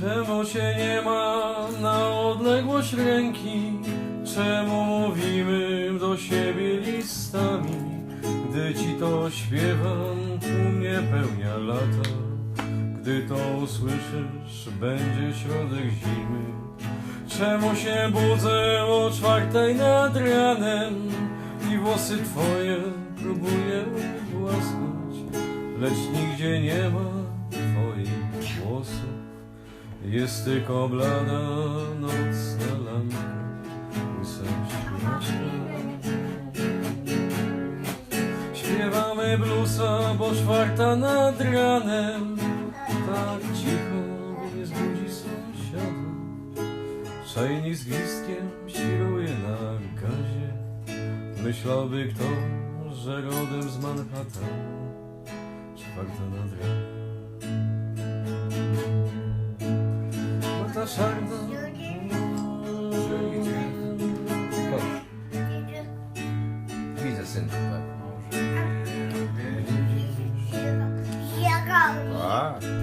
Czemu cię nie ma na odległość ręki? Czemu mówimy do siebie listami? Gdy ci to śpiewam, tu mnie pełnia lata. Gdy to usłyszysz, będzie środek zimy. Czemu się budzę o czwartej nad ranem i włosy twoje próbuję głaskać, lecz nigdzie nie ma twoich włosów. Jest tylko blada nocna lampka. Śpiewamy bluesa, bo czwarta nad ranem. Tak cicho, nie zbudzi sąsiada. Szajni z gwizdkiem świruje na gazie. Myślałby kto, że rodem z Manhattan Czwarta nad ranem sordo. Widzę synku, tak. Tak.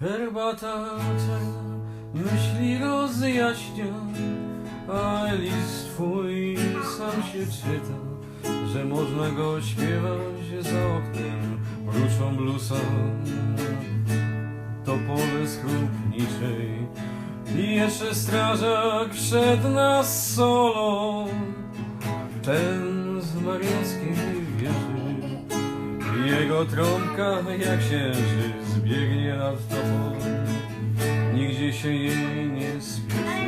Herbata czarna myśli rozjaśnia A list twój sam się czyta Że można go śpiewać za oknem Mruczą blusa. To pole schrupniczej I jeszcze strażak przed nas solą. Ten z mariackiej wieży jego trąbka jak księżyc biegnie nad tobą. Nigdzie się jej nie spieszy